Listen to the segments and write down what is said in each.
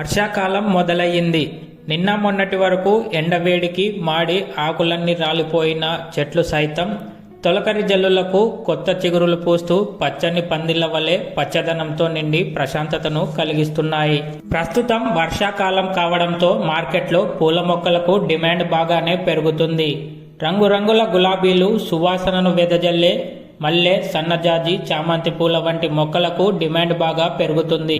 వర్షాకాలం మొదలయ్యింది. నిన్న మొన్నటి వరకు ఎండవేడికి మాడి ఆకులన్నీ రాలిపోయిన చెట్లు సైతం తొలకరి జల్లులకు కొత్త చిగురులు పూస్తూ పచ్చని పందిళ్ళ వలె పచ్చదనంతో నిండి ప్రశాంతతను కలిగిస్తున్నాయి. ప్రస్తుతం వర్షాకాలం కావడంతో మార్కెట్లో పూల మొక్కలకు డిమాండ్ బాగానే పెరుగుతుంది. రంగురంగుల గులాబీలు సువాసనను వెదజల్లే మల్లె సన్నజాజి చామంతి పూల వంటి మొక్కలకు డిమాండ్ బాగా పెరుగుతుంది.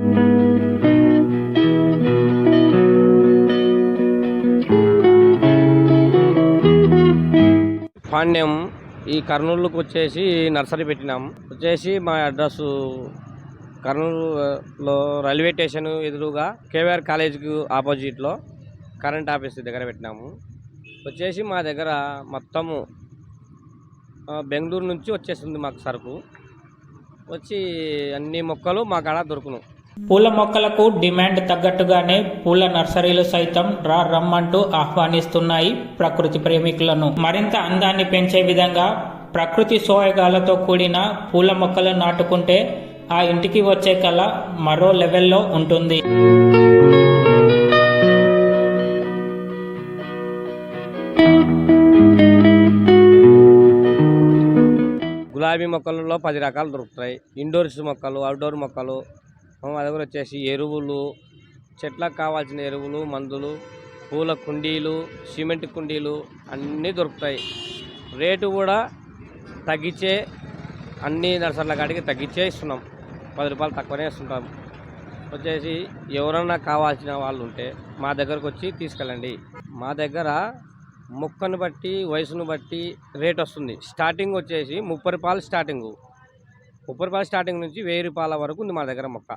పాండ్యం ఈ కర్నూలుకు వచ్చేసి నర్సరీ పెట్టినాం. వచ్చేసి మా అడ్రస్ కర్నూలులో రైల్వే స్టేషన్ ఎదురుగా కేవీఆర్ కాలేజీకి ఆపోజిట్లో కరెంట్ ఆఫీస్ దగ్గర పెట్టినాము. వచ్చేసి మా దగ్గర మొత్తము బెంగళూరు నుంచి వచ్చేసింది మాకు సరుకు. వచ్చి అన్ని మొక్కలు మా కాడ దొరుకును. పూల మొక్కలకు డిమాండ్ తగ్గట్టుగానే పూల నర్సరీలు సైతం రా రమ్మంటూ ఆహ్వానిస్తున్నాయి ప్రకృతి ప్రేమికులను. మరింత అందాన్ని పెంచే విధంగా ప్రకృతి సోయగాలతో కూడిన పూల మొక్కలు నాటుకుంటే ఆ ఇంటికి వచ్చే కళ మరో లెవెల్లో ఉంటుంది. గులాబీ మొక్కలలో పది రకాలు దొరుకుతాయి. ఇండోర్స్ మొక్కలు అవుట్డోర్ మొక్కలు మా దగ్గర వచ్చేసి ఎరువులు చెట్లకు కావాల్సిన ఎరువులు మందులు పూల కుండీలు సిమెంట్ కుండీలు అన్నీ దొరుకుతాయి. రేటు కూడా తగ్గించే అన్ని నర్సర్ల కాడికి తగ్గించే ఇస్తున్నాం. పది రూపాయలు తక్కువనే ఇస్తుంటాం. వచ్చేసి ఎవరన్నా కావాల్సిన వాళ్ళు ఉంటే మా దగ్గరకు వచ్చి తీసుకెళ్ళండి. మా దగ్గర మొక్కను బట్టి వయసును బట్టి రేట్ వస్తుంది. స్టార్టింగ్ వచ్చేసి ముప్పై రూపాయలు స్టార్టింగు. ముప్పై రూపాయల స్టార్టింగ్ నుంచి వెయ్యి రూపాయల వరకు ఉంది మా దగ్గర మొక్క.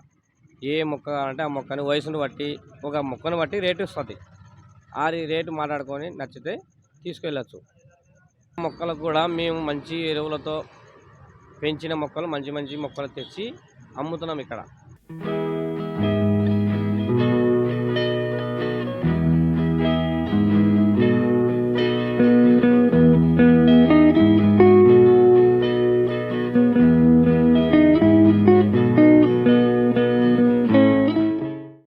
ఏ మొక్క అంటే ఆ మొక్కని వయసును బట్టి ఒక మొక్కను బట్టి రేటు వస్తుంది. ఆ రేటు మాట్లాడుకొని నచ్చితే తీసుకెళ్ళచ్చు. మొక్కలకు కూడా మేము మంచి ఎరువులతో పెంచిన మొక్కలు మంచి మంచి మొక్కలు తెచ్చి అమ్ముతున్నాం ఇక్కడ.